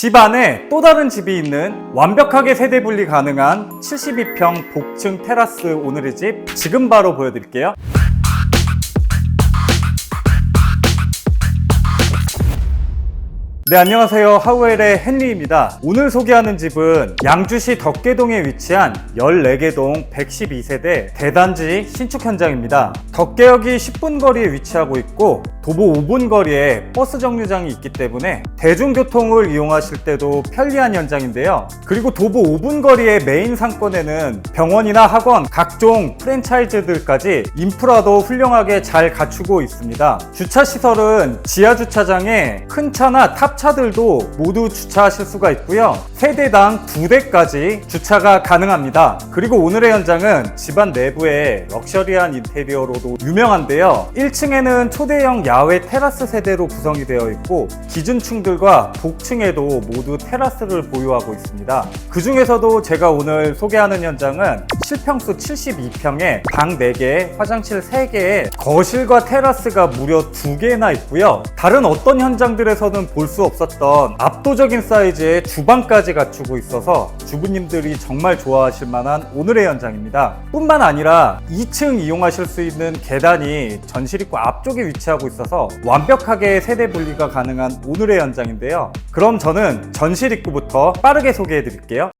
집 안에 또 다른 집이 있는 완벽하게 세대 분리 가능한 72평 복층 테라스 오늘의 집 지금 바로 보여드릴게요. 네, 안녕하세요. 하우엘의 헨리입니다. 오늘 소개하는 집은 양주시 덕계동에 위치한 14개 동 112세대 대단지 신축 현장입니다. 덕계역이 10분 거리에 위치하고 있고 도보 5분 거리에 버스 정류장이 있기 때문에 대중교통을 이용하실 때도 편리한 현장인데요. 그리고 도보 5분 거리의 메인 상권에는 병원이나 학원, 각종 프랜차이즈들까지 인프라도 훌륭하게 잘 갖추고 있습니다. 주차 시설은 지하 주차장에 큰 차나 탑차들도 모두 주차하실 수가 있고요. 세대당 두 대까지 주차가 가능합니다. 그리고 오늘의 현장은 집안 내부에 럭셔리한 인테리어로도 유명한데요. 1층에는 초대형 야외 테라스 세대로 구성이 되어 있고 기준층들과 복층에도 모두 테라스를 보유하고 있습니다. 그 중에서도 제가 오늘 소개하는 현장은 실평수 72평에 방 4개, 화장실 3개에 거실과 테라스가 무려 2개나 있고요. 다른 어떤 현장들에서는 볼 수 없었던 압도적인 사이즈의 주방까지 갖추고 있어서 주부님들이 정말 좋아하실 만한 오늘의 현장입니다. 뿐만 아니라 2층 이용하실 수 있는 계단이 전실 입구 앞쪽에 위치하고 있어서 완벽하게 세대 분리가 가능한 오늘의 현장인데요. 그럼 저는 전실 입구부터 빠르게 소개해 드릴게요.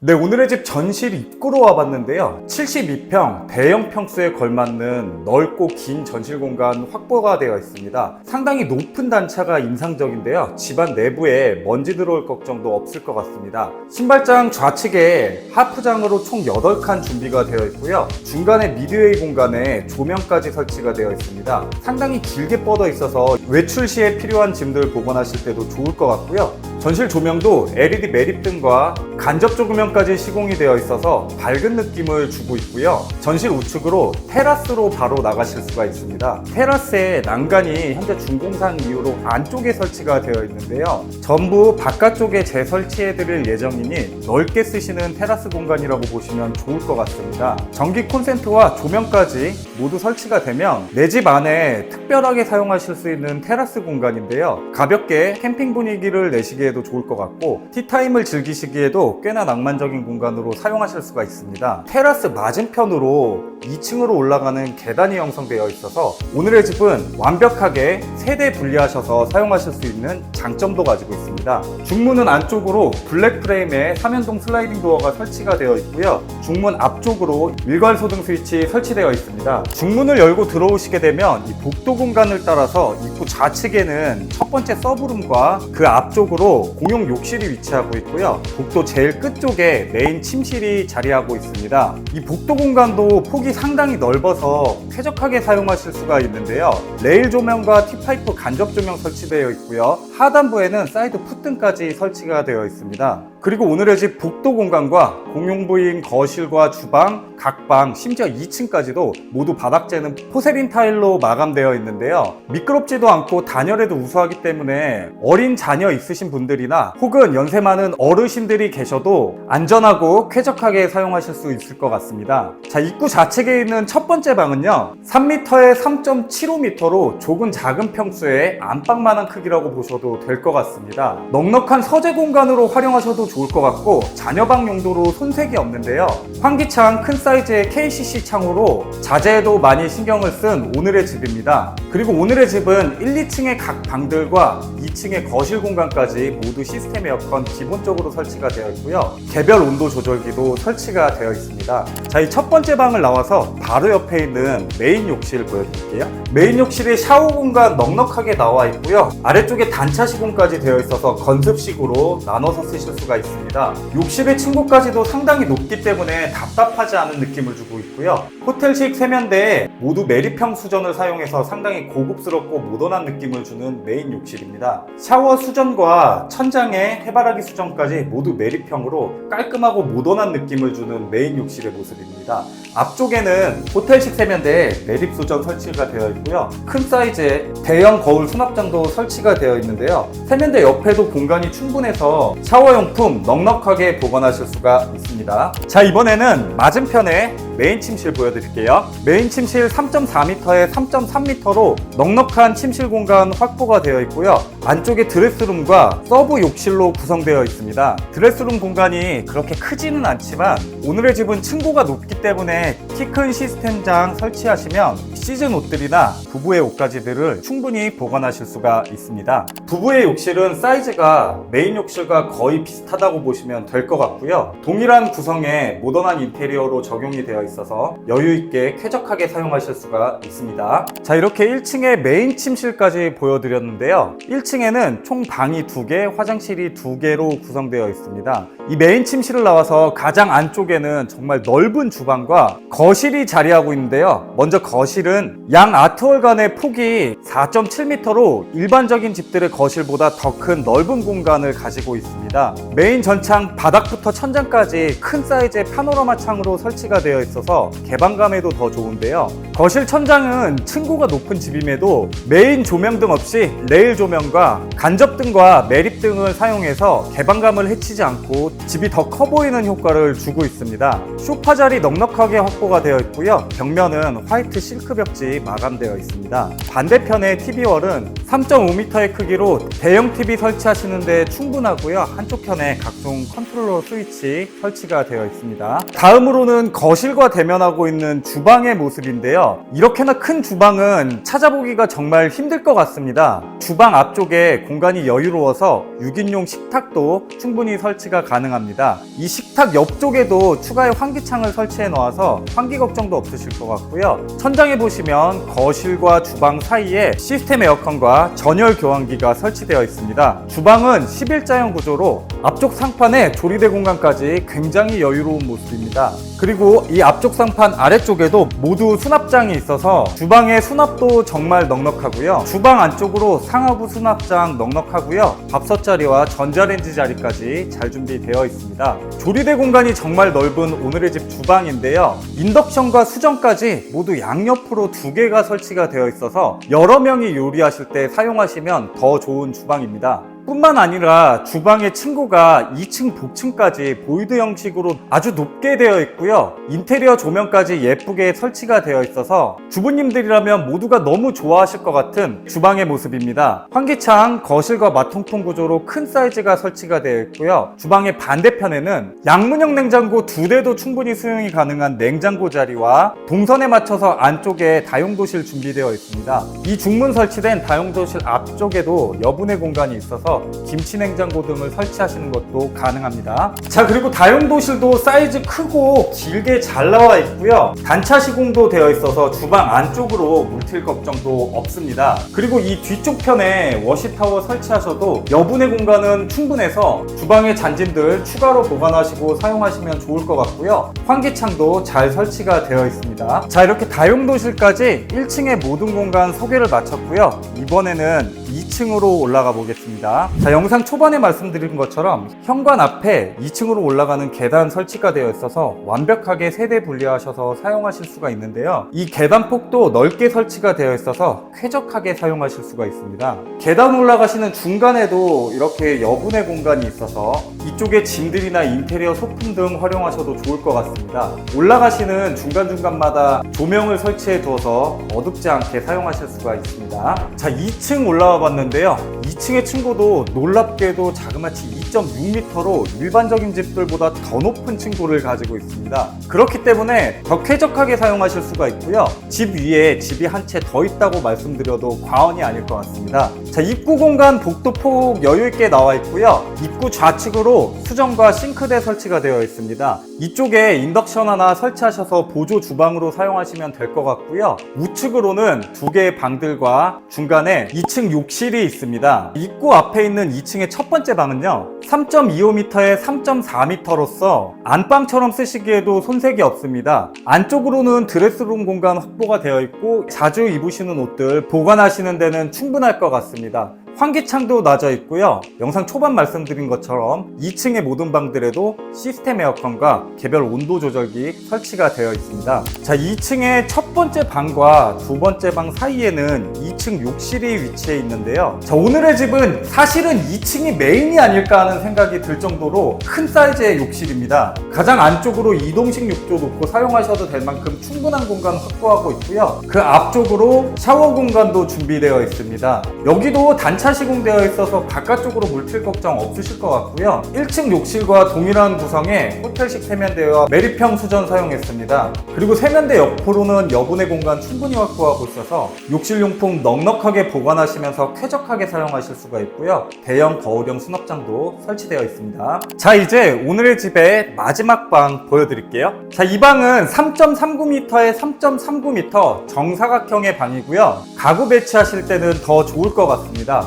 네, 오늘의 집 전실 입구로 와봤는데요. 72평 대형 평수에 걸맞는 넓고 긴 전실 공간 확보가 되어 있습니다. 상당히 높은 단차가 인상적인데요. 집안 내부에 먼지 들어올 걱정도 없을 것 같습니다. 신발장 좌측에 하프장으로 총 8칸 준비가 되어 있고요. 중간에 미드웨이 공간에 조명까지 설치가 되어 있습니다. 상당히 길게 뻗어 있어서 외출 시에 필요한 짐들 보관하실 때도 좋을 것 같고요. 전실 조명도 LED 매립등과 간접 조명까지 시공이 되어 있어서 밝은 느낌을 주고 있고요. 전실 우측으로 테라스로 바로 나가실 수가 있습니다. 테라스에 난간이 현재 준공상 이후로 안쪽에 설치가 되어 있는데요. 전부 바깥쪽에 재설치해 드릴 예정이니 넓게 쓰시는 테라스 공간이라고 보시면 좋을 것 같습니다. 전기 콘센트와 조명까지 모두 설치가 되면 내 집 안에 특별하게 사용하실 수 있는 테라스 공간인데요. 가볍게 캠핑 분위기를 내시 기에도 좋을 것 같고 티타임을 즐기시기에도 꽤나 낭만적인 공간으로 사용하실 수가 있습니다. 테라스 맞은편으로 2층으로 올라가는 계단이 형성되어 있어서 오늘의 집은 완벽하게 세대 분리하셔서 사용하실 수 있는 장점도 가지고 있습니다. 중문은 안쪽으로 블랙 프레임에 3연동 슬라이딩 도어가 설치가 되어 있고요. 중문 앞쪽으로 일괄 소등 스위치 설치되어 있습니다. 중문을 열고 들어오시게 되면 이 복도 공간을 따라서 입구 좌측에는 첫 번째 서브룸과 그 앞쪽으로 공용 욕실이 위치하고 있고요. 복도 제일 끝쪽에 메인 침실이 자리하고 있습니다. 이 복도 공간도 폭이 상당히 넓어서 쾌적하게 사용하실 수가 있는데요. 레일 조명과 T파이프 간접 조명 설치되어 있고요. 하단부에는 사이드 풋등까지 설치가 되어 있습니다. 그리고 오늘의 집 복도 공간과 공용 부인 거실과 주방, 각방, 심지어 2층까지도 모두 바닥재는 포세린 타일로 마감되어 있는데요. 미끄럽지도 않고 단열에도 우수하기 때문에 어린 자녀 있으신 분들 이나 혹은 연세 많은 어르신들이 계셔도 안전하고 쾌적하게 사용하실 수 있을 것 같습니다. 자, 입구 좌측에 있는 첫 번째 방은요. 3m에 3.75m로 조금 작은 평수의 안방만한 크기라고 보셔도 될 것 같습니다. 넉넉한 서재 공간으로 활용하셔도 좋을 것 같고 자녀방 용도로 손색이 없는데요. 환기창 큰 사이즈의 KCC 창으로 자재에도 많이 신경을 쓴 오늘의 집입니다. 그리고 오늘의 집은 1, 2층의 각 방들과 2층의 거실 공간까지 모두 시스템 에어컨 기본적으로 설치가 되어 있고요. 개별 온도 조절기도 설치가 되어 있습니다. 자, 이 첫 번째 방을 나와서 바로 옆에 있는 메인 욕실 보여드릴게요. 메인 욕실에 샤워 공간 넉넉하게 나와 있고요. 아래쪽에 단차 시공까지 되어 있어서 건습식으로 나눠서 쓰실 수가 있습니다. 욕실의 층고까지도 상당히 높기 때문에 답답하지 않은 느낌을 주고 있고요. 호텔식 세면대에 모두 메리평 수전을 사용해서 상당히 고급스럽고 모던한 느낌을 주는 메인 욕실입니다. 샤워 수전과 천장에 해바라기 수전까지 모두 메리평으로 깔끔하고 모던한 느낌을 주는 메인 욕실의 모습입니다. 앞쪽에는 호텔식 세면대에 매립 수전 설치가 되어 있고요. 큰 사이즈의 대형 거울 수납장도 설치가 되어 있는데요. 세면대 옆에도 공간이 충분해서 샤워용품 넉넉하게 보관하실 수가 있습니다. 자, 이번에는 맞은편에 메인 침실 보여드릴게요. 메인 침실 3.4m에 3.3m로 넉넉한 침실 공간 확보가 되어 있고요. 안쪽에 드레스룸과 서브 욕실로 구성되어 있습니다. 드레스룸 공간이 그렇게 크지는 않지만 오늘의 집은 층고가 높기 때문에 키 큰 시스템장 설치하시면 시즌 옷들이나 부부의 옷가지들을 충분히 보관하실 수가 있습니다. 부부의 욕실은 사이즈가 메인 욕실과 거의 비슷하다고 보시면 될 것 같고요. 동일한 구성의 모던한 인테리어로 적용이 되어 있어서 여유 있게 쾌적하게 사용하실 수가 있습니다. 자, 이렇게 1층에 메인 침실까지 보여드렸는데요. 1층에는 총 방이 2개, 화장실이 2개로 구성되어 있습니다. 이 메인 침실을 나와서 가장 안쪽에는 정말 넓은 주방과 거실이 자리하고 있는데요. 먼저 거실은 양 아트월 간의 폭이 4.7m로 일반적인 집들의 거실보다 더 큰 넓은 공간을 가지고 있습니다. 메인 전창 바닥부터 천장까지 큰 사이즈의 파노라마 창으로 설치가 되어 있어서 개방감에도 더 좋은데요. 거실 천장은 층고가 높은 집임에도 메인 조명 등 없이 레일 조명과 간접등과 매립등을 사용해서 개방감을 해치지 않고 집이 더 커 보이는 효과를 주고 있습니다. 소파 자리 넉넉하게 확보가 되어 있고요. 벽면은 화이트 실크 벽지 마감되어 있습니다. 반대편의 TV월은 3.5m의 크기로 대형 TV 설치하시는데 충분하고요. 한쪽 편에 각종 컨트롤러 스위치 설치가 되어 있습니다. 다음으로는 거실 과 대면하고 있는 주방의 모습인데요. 이렇게나 큰 주방은 찾아보기가 정말 힘들 것 같습니다. 주방 앞쪽에 공간이 여유로워서 6인용 식탁도 충분히 설치가 가능합니다. 이 식탁 옆쪽에도 추가의 환기창을 설치해 놓아서 환기 걱정도 없으실 것 같고요. 천장에 보시면 거실과 주방 사이에 시스템 에어컨과 전열 교환기가 설치되어 있습니다. 주방은 11자형 구조로 앞쪽 상판에 조리대 공간까지 굉장히 여유로운 모습입니다. 그리고 이 앞쪽 상판 아래쪽에도 모두 수납장이 있어서 주방의 수납도 정말 넉넉하고요. 주방 안쪽으로 상하부 수납장 넉넉하고요. 밥솥 자리와 전자레인지 자리까지 잘 준비되어 있습니다. 조리대 공간이 정말 넓은 오늘의 집 주방인데요. 인덕션과 수전까지 모두 양옆으로 두 개가 설치가 되어 있어서 여러 명이 요리하실 때 사용하시면 더 좋은 주방입니다. 뿐만 아니라 주방의 층고가 2층 복층까지 보이드 형식으로 아주 높게 되어 있고요. 인테리어 조명까지 예쁘게 설치가 되어 있어서 주부님들이라면 모두가 너무 좋아하실 것 같은 주방의 모습입니다. 환기창, 거실과 마통풍 구조로 큰 사이즈가 설치가 되어 있고요. 주방의 반대편에는 양문형 냉장고 두 대도 충분히 수용이 가능한 냉장고 자리와 동선에 맞춰서 안쪽에 다용도실 준비되어 있습니다. 이 중문 설치된 다용도실 앞쪽에도 여분의 공간이 있어서 김치 냉장고 등을 설치하시는 것도 가능합니다. 자 그리고 다용도실도 사이즈 크고 길게 잘 나와 있고요. 단차 시공도 되어 있어서 주방 안쪽으로 물튈 걱정도 없습니다. 그리고 이 뒤쪽 편에 워시타워 설치하셔도 여분의 공간은 충분해서 주방의 잔짐들 추가로 보관하시고 사용하시면 좋을 것 같고요. 환기창도 잘 설치가 되어 있습니다. 자 이렇게 다용도실까지 1층의 모든 공간 소개를 마쳤고요. 이번에는 2층으로 올라가 보겠습니다. 자, 영상 초반에 말씀드린 것처럼 현관 앞에 2층으로 올라가는 계단 설치가 되어 있어서 완벽하게 세대 분리하셔서 사용하실 수가 있는데요. 이 계단 폭도 넓게 설치가 되어 있어서 쾌적하게 사용하실 수가 있습니다. 계단 올라가시는 중간에도 이렇게 여분의 공간이 있어서 이쪽에 짐들이나 인테리어 소품 등 활용하셔도 좋을 것 같습니다. 올라가시는 중간중간마다 조명을 설치해 두어서 어둡지 않게 사용하실 수가 있습니다. 자, 2층 올라와 봤는데요. 2층의 층고도 놀랍게도 자그마치 2.6m로 일반적인 집들보다 더 높은 층고를 가지고 있습니다. 그렇기 때문에 더 쾌적하게 사용하실 수가 있고요. 집 위에 집이 한 채 더 있다고 말씀드려도 과언이 아닐 것 같습니다. 자, 입구 공간 복도 폭 여유 있게 나와 있고요. 입구 좌측으로 수정과 싱크대 설치가 되어 있습니다. 이쪽에 인덕션 하나 설치하셔서 보조 주방으로 사용하시면 될 것 같고요. 우측으로는 두 개의 방들과 중간에 2층 욕실이 있습니다. 입구 앞에 있는 2층의 첫 번째 방은요. 3.25m에 3.4m로서 안방처럼 쓰시기에도 손색이 없습니다. 안쪽으로는 드레스룸 공간 확보가 되어 있고 자주 입으시는 옷들 보관하시는 데는 충분할 것 같습니다. 환기창도 놔져 있고요. 영상 초반 말씀드린 것처럼 2층의 모든 방들에도 시스템 에어컨과 개별 온도 조절기 설치가 되어 있습니다. 자, 2층의 첫 번째 방과 두 번째 방 사이에는 2층 욕실이 위치해 있는데요. 자, 오늘의 집은 사실은 2층이 메인이 아닐까 하는 생각이 들 정도로 큰 사이즈의 욕실입니다. 가장 안쪽으로 이동식 욕조 놓고 사용하셔도 될 만큼 충분한 공간 확보하고 있고요. 그 앞쪽으로 샤워 공간도 준비되어 있습니다. 여기도 단차 시공되어 있어서 바깥쪽으로 물튈 걱정 없으실 것 같고요. 1층 욕실과 동일한 구성의 호텔식 세면대와 매립형 수전 사용했습니다. 그리고 세면대 옆으로는 여분의 공간 충분히 확보하고 있어서 욕실 용품 넉넉하게 보관하시면서 쾌적하게 사용하실 수가 있고요. 대형 거울형 수납장도 설치되어 있습니다. 자, 이제 오늘의 집의 마지막 방 보여드릴게요. 자, 이 방은 3.39m에 3.39m 정사각형의 방이고요. 가구 배치하실 때는 더 좋을 것 같습니다.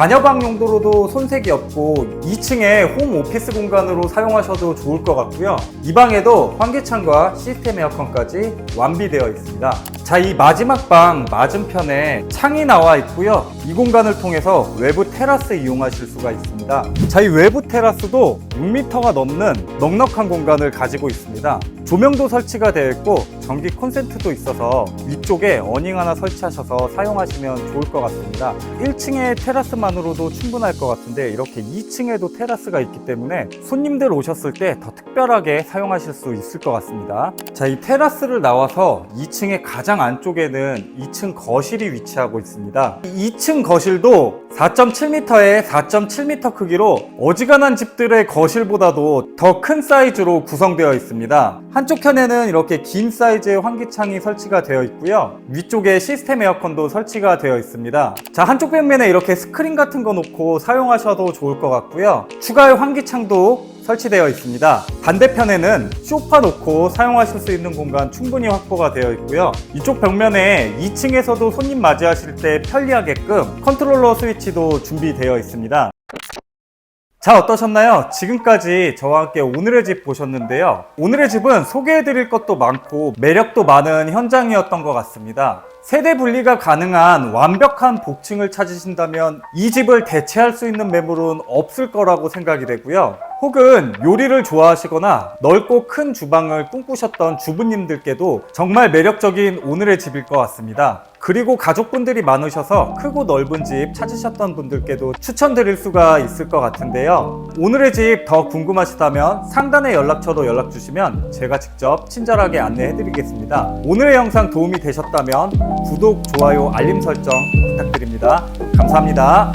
자녀방 용도로도 손색이 없고 2층에 홈 오피스 공간으로 사용하셔도 좋을 것 같고요. 이 방에도 환기창과 시스템 에어컨까지 완비되어 있습니다. 자, 이 마지막 방 맞은편에 창이 나와 있고요. 이 공간을 통해서 외부 테라스 이용하실 수가 있습니다. 자, 이 외부 테라스도 6m가 넘는 넉넉한 공간을 가지고 있습니다. 조명도 설치가 되어 있고 전기 콘센트도 있어서 위쪽에 어닝 하나 설치하셔서 사용하시면 좋을 것 같습니다. 1층의 테라스만 으로도 충분할 것 같은데 이렇게 2층에도 테라스가 있기 때문에 손님들 오셨을 때 더 특별하게 사용하실 수 있을 것 같습니다. 자, 이 테라스를 나와서 2층의 가장 안쪽에는 2층 거실이 위치하고 있습니다. 2층 거실도 4.7m에 4.7m 크기로 어지간한 집들의 거실보다도 더 큰 사이즈로 구성되어 있습니다. 한쪽 편에는 이렇게 긴 사이즈의 환기창이 설치가 되어 있고요. 위쪽에 시스템 에어컨도 설치가 되어 있습니다. 자, 한쪽 벽면에 이렇게 스크린 같은 거 놓고 사용하셔도 좋을 것 같고요. 추가의 환기창도 설치되어 있습니다. 반대편에는 소파 놓고 사용하실 수 있는 공간 충분히 확보가 되어 있고요. 이쪽 벽면에 2층에서도 손님 맞이하실 때 편리하게끔 컨트롤러 스위치도 준비되어 있습니다. 자 어떠셨나요? 지금까지 저와 함께 오늘의 집 보셨는데요. 오늘의 집은 소개해드릴 것도 많고 매력도 많은 현장이었던 것 같습니다. 세대 분리가 가능한 완벽한 복층을 찾으신다면 이 집을 대체할 수 있는 매물은 없을 거라고 생각이 되고요. 혹은 요리를 좋아하시거나 넓고 큰 주방을 꿈꾸셨던 주부님들께도 정말 매력적인 오늘의 집일 것 같습니다. 그리고 가족분들이 많으셔서 크고 넓은 집 찾으셨던 분들께도 추천드릴 수가 있을 것 같은데요. 오늘의 집 더 궁금하시다면 상단의 연락처로 연락 주시면 제가 직접 친절하게 안내해 드리겠습니다. 오늘의 영상 도움이 되셨다면 구독, 좋아요, 알림 설정 부탁드립니다. 감사합니다.